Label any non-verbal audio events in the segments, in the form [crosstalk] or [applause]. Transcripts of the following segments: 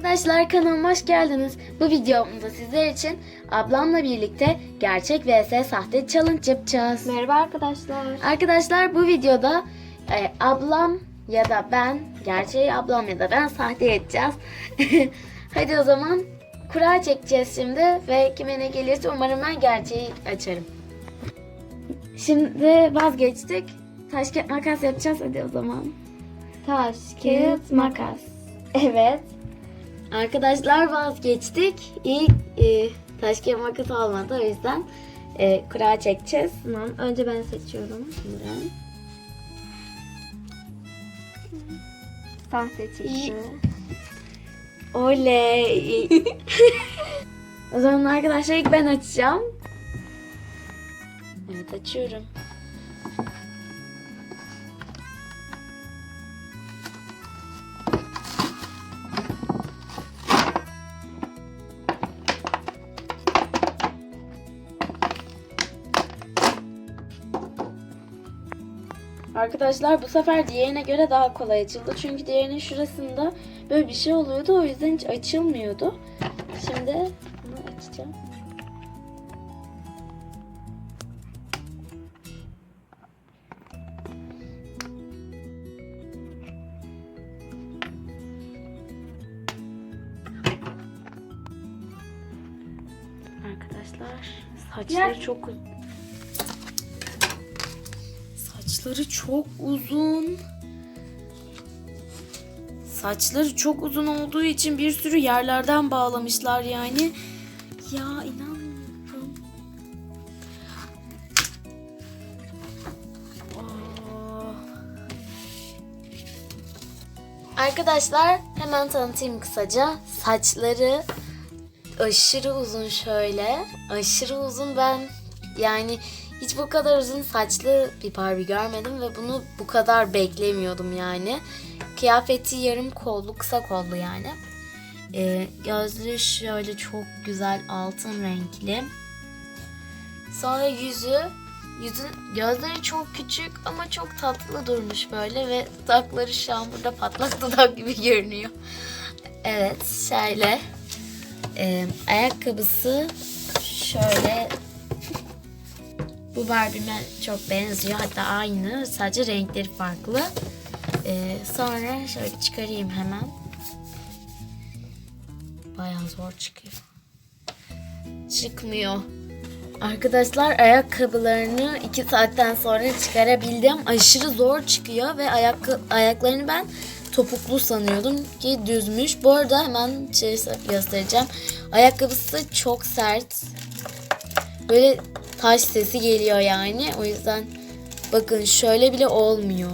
Arkadaşlar kanalıma hoş geldiniz. Bu videomda sizler için ablamla birlikte gerçek vs sahte challenge yapacağız. Merhaba arkadaşlar. Arkadaşlar bu videoda e, ablam ya da ben, gerçeği ablam ya da ben sahte edeceğiz. [laughs] Hadi o zaman kura çekeceğiz şimdi ve kime ne gelirse umarım ben gerçeği açarım. Şimdi vazgeçtik. Taş kağıt makas yapacağız hadi o zaman. Taş, kağıt, makas. Evet. Arkadaşlar vazgeçtik. İlk e, taş kağıt makas olmadı o yüzden e, kura çekeceğiz. Tamam. Önce ben seçiyorum. Sahte çıktı. İyi. Oley. [laughs] o zaman arkadaşlar ilk ben açacağım. Evet açıyorum. Arkadaşlar bu sefer diğerine göre daha kolay açıldı. Çünkü diğerinin şurasında böyle bir şey oluyordu. O yüzden hiç açılmıyordu. Şimdi bunu açacağım. Arkadaşlar saçları çok. Saçları çok uzun. Saçları çok uzun olduğu için bir sürü yerlerden bağlamışlar yani. Ya inanmıyorum. Aa. Arkadaşlar hemen tanıtayım kısaca. Saçları aşırı uzun şöyle. Aşırı uzun ben yani hiç bu kadar uzun saçlı bir Barbie görmedim ve bunu bu kadar beklemiyordum yani. Kıyafeti yarım kollu, kısa kollu yani. Ee, gözlüğü şöyle çok güzel altın renkli. Sonra yüzü, yüzün gözleri çok küçük ama çok tatlı durmuş böyle ve dudakları şu an burada patlak [laughs] dudak gibi görünüyor. Evet, şöyle. Ee, ayakkabısı şöyle bu Barbie'me çok benziyor. Hatta aynı. Sadece renkleri farklı. Ee, sonra şöyle çıkarayım hemen. Bayağı zor çıkıyor. Çıkmıyor. Arkadaşlar ayakkabılarını iki saatten sonra çıkarabildim. Aşırı zor çıkıyor ve ayak ayaklarını ben topuklu sanıyordum ki düzmüş. Bu arada hemen şey göstereceğim. Ayakkabısı çok sert. Böyle taş sesi geliyor yani. O yüzden bakın şöyle bile olmuyor.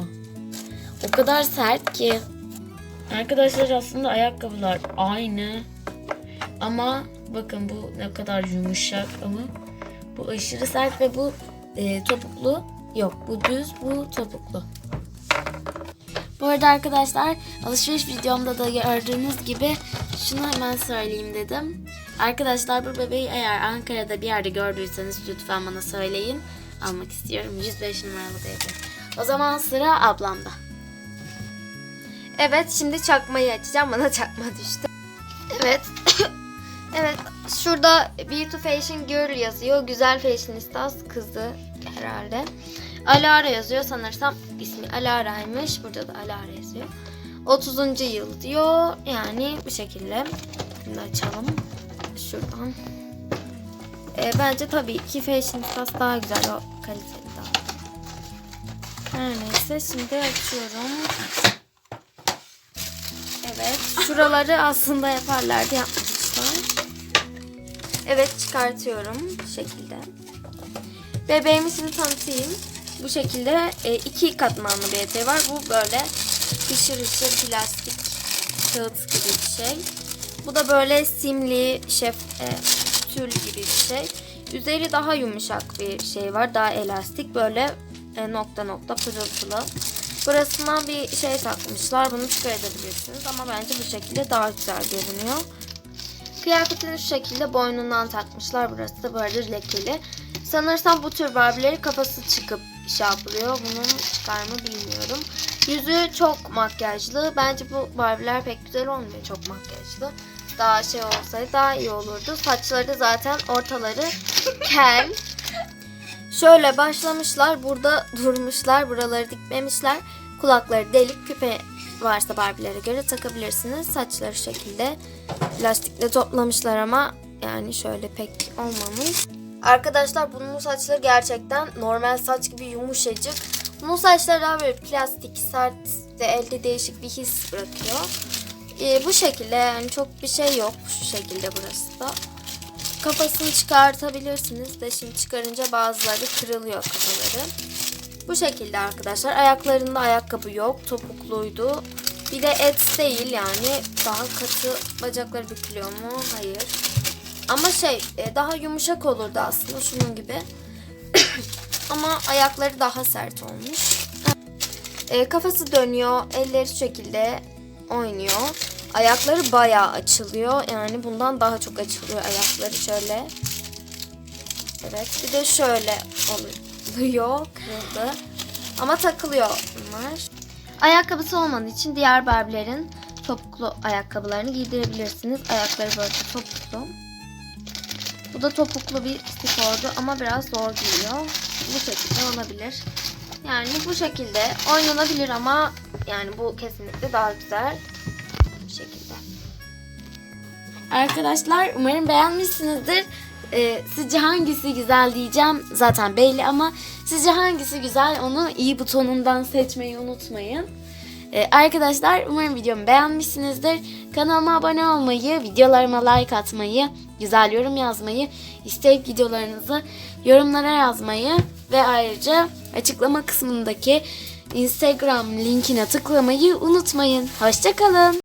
O kadar sert ki. Arkadaşlar aslında ayakkabılar aynı. Ama bakın bu ne kadar yumuşak ama bu aşırı sert ve bu e, topuklu. Yok bu düz bu topuklu. Bu arada arkadaşlar alışveriş videomda da gördüğünüz gibi şunu hemen söyleyeyim dedim. Arkadaşlar bu bebeği eğer Ankara'da bir yerde gördüyseniz lütfen bana söyleyin. Almak istiyorum. 105 numaralı bebek. O zaman sıra ablamda. Evet şimdi çakmayı açacağım. Bana çakma düştü. Evet. [coughs] evet. Şurada Beauty Fashion Girl yazıyor. Güzel fashionista kızı herhalde. Alara yazıyor sanırsam ismi Alara'ymış. Burada da Alara yazıyor. 30. yıl diyor. Yani bu şekilde. Şimdi açalım. Şuradan. Ee, bence tabii ki Fashionistas daha güzel o kaliteli daha. Her neyse şimdi açıyorum. Evet. Şuraları aslında yaparlardı yapmışlar. Evet çıkartıyorum bu şekilde. Bebeğimi şimdi tanıtayım. Bu şekilde e, iki katmanlı bir eteği var. Bu böyle hışır hışır plastik kağıt gibi bir şey. Bu da böyle simli şef e, tül gibi bir şey. Üzeri daha yumuşak bir şey var. Daha elastik böyle e, nokta nokta pırıltılı. Burasından bir şey takmışlar. Bunu çıkarabilirsiniz ama bence bu şekilde daha güzel görünüyor. Kıyafetini şu şekilde boynundan takmışlar. Burası da böyle lekeli. Sanırsam bu tür Barbie'leri kafası çıkıp şey yapılıyor. Bunun çıkar mı bilmiyorum. Yüzü çok makyajlı. Bence bu Barbie'ler pek güzel olmuyor çok makyajlı. Daha şey olsaydı daha iyi olurdu. Saçları da zaten ortaları kel. Şöyle başlamışlar. Burada durmuşlar. Buraları dikmemişler. Kulakları delik. Küpe varsa Barbie'lere göre takabilirsiniz. Saçları şekilde lastikle toplamışlar ama yani şöyle pek olmamış. Arkadaşlar bunun saçları gerçekten normal saç gibi yumuşacık. Bunun saçları daha böyle plastik, sert ve elde değişik bir his bırakıyor. Ee, bu şekilde yani çok bir şey yok şu şekilde burası da. Kafasını çıkartabilirsiniz de şimdi çıkarınca bazıları kırılıyor kafaları. Bu şekilde arkadaşlar. Ayaklarında ayakkabı yok. Topukluydu. Bir de et değil yani. Daha katı bacakları bükülüyor mu? Hayır. Ama şey e, daha yumuşak olurdu aslında şunun gibi. [coughs] Ama ayakları daha sert olmuş. E, kafası dönüyor. Elleri şu şekilde oynuyor. Ayakları bayağı açılıyor. Yani bundan daha çok açılıyor ayakları şöyle. Evet. Bir de şöyle oluyor. Kırıldı. Ama takılıyor bunlar. Ayakkabısı olmadığı için diğer Barbie'lerin topuklu ayakkabılarını giydirebilirsiniz. Ayakları böyle topuklu. Bu da topuklu bir spordu ama biraz zor giyiyor. Bu şekilde olabilir. Yani bu şekilde oynanabilir ama yani bu kesinlikle daha güzel. Arkadaşlar umarım beğenmişsinizdir. Ee, sizce hangisi güzel diyeceğim zaten belli ama sizce hangisi güzel onu iyi butonundan seçmeyi unutmayın. Ee, arkadaşlar umarım videomu beğenmişsinizdir. Kanalıma abone olmayı, videolarıma like atmayı, güzel yorum yazmayı, istek videolarınızı yorumlara yazmayı ve ayrıca açıklama kısmındaki Instagram linkine tıklamayı unutmayın. Hoşçakalın.